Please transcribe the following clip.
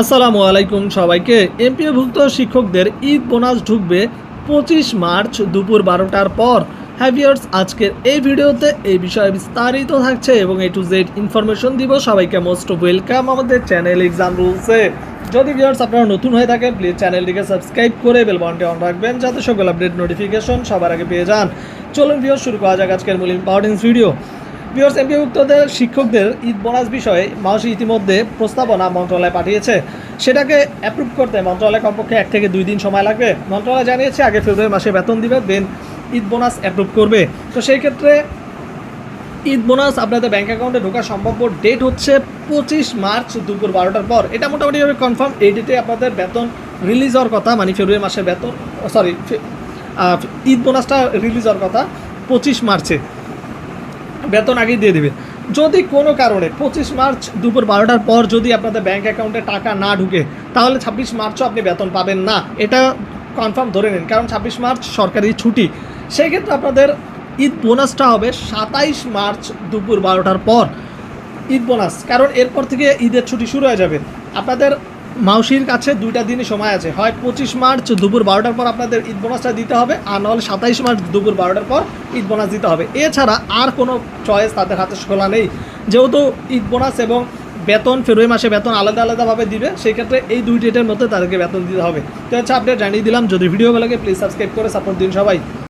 আসসালামু আলাইকুম সবাইকে। এমপিওভুক্ত শিক্ষকদের ঈদ বোনাস ঢুকবে পঁচিশ মার্চ দুপুর বারোটার পর। হ্যাভিয়ার্স আজকের এই ভিডিওতে এই বিষয়ে বিস্তারিত থাকছে এবং এ টু জেড ইনফরমেশন দিব। সবাইকে মোস্ট ওয়েলকাম আমাদের চ্যানেল এক্সাম রুলসে যদি ভিউয়ার্স আপনারা নতুন হয়ে থাকেন প্লিজ চ্যানেলটিকে সাবস্ক্রাইব করে বেল অন রাখবেন যাতে সকল আপডেট নোটিফিকেশন সবার আগে পেয়ে যান। চলুন ভিউয়ার্স, শুরু করা যাক আজকের মূল ইম্পর্টেন্স ভিডিও বিহার্স এমপিভুক্তদের শিক্ষকদের ঈদ বোনাস বিষয়ে মাসি ইতিমধ্যে প্রস্তাবনা মন্ত্রণালয়ে পাঠিয়েছে। সেটাকে অ্যাপ্রুভ করতে মন্ত্রণালয় কমপক্ষে এক থেকে দুই দিন সময় লাগবে। মন্ত্রণালয় জানিয়েছে, আগে ফেব্রুয়ারি মাসে বেতন দিবে দেন ঈদ বোনাস অ্যাপ্রুভ করবে। তো সেই ক্ষেত্রে ঈদ বোনাস আপনাদের ব্যাঙ্ক অ্যাকাউন্টে ঢোকার সম্ভাব্য ডেট হচ্ছে পঁচিশ মার্চ দুপুর বারোটার পর। এটা মোটামুটিভাবে কনফার্ম এই ডেটে আপনাদের বেতন রিলিজ হওয়ার কথা মানে ফেব্রুয়ারি মাসের বেতন সরি ঈদ বোনাসটা রিলিজ হওয়ার কথা পঁচিশ মার্চে। বেতন আগেই দিয়ে দিবে। যদি কোনো কারণে পঁচিশ মার্চ দুপুর বারোটার পর যদি আপনাদের ব্যাঙ্ক অ্যাকাউন্টে টাকা না ঢুকে, তাহলে ছাব্বিশ মার্চও আপনি বেতন পাবেন না। এটা কনফার্ম ধরে নিন, কারণ ছাব্বিশ মার্চ সরকারি ছুটি। সেক্ষেত্রে আপনাদের ঈদ বোনাসটা হবে সাতাইশ মার্চ দুপুর বারোটার পর। ঈদ বোনাস কারণ এরপর থেকে ঈদের ছুটি শুরু হয়ে যাবে। আপনাদের মাউসির কাছে দুইটা দিনই সময় আছে। হয় পঁচিশ মার্চ দুপুর বারোটার পর আপনাদের ঈদ বোনাসটা দিতে হবে, আর নাহলে সাতাইশ মার্চ দুপুর বারোটার পর ঈদ বোনাস দিতে হবে। এছাড়া আর কোনো চয়েস তাদের হাতে খোলা নেই। যেহেতু ঈদ বোনাস এবং বেতন ফেব্রুয়ারি মাসে বেতন আলাদা আলাদাভাবে দিবে, সেই ক্ষেত্রে এই দুই ডেটের মধ্যে তাদেরকে বেতন দিতে হবে। তো হচ্ছে আপডেট জানিয়ে দিলাম। যদি ভিডিও ভালো লাগে প্লিজ সাবস্ক্রাইব করে সাপোর্ট দিন সবাই।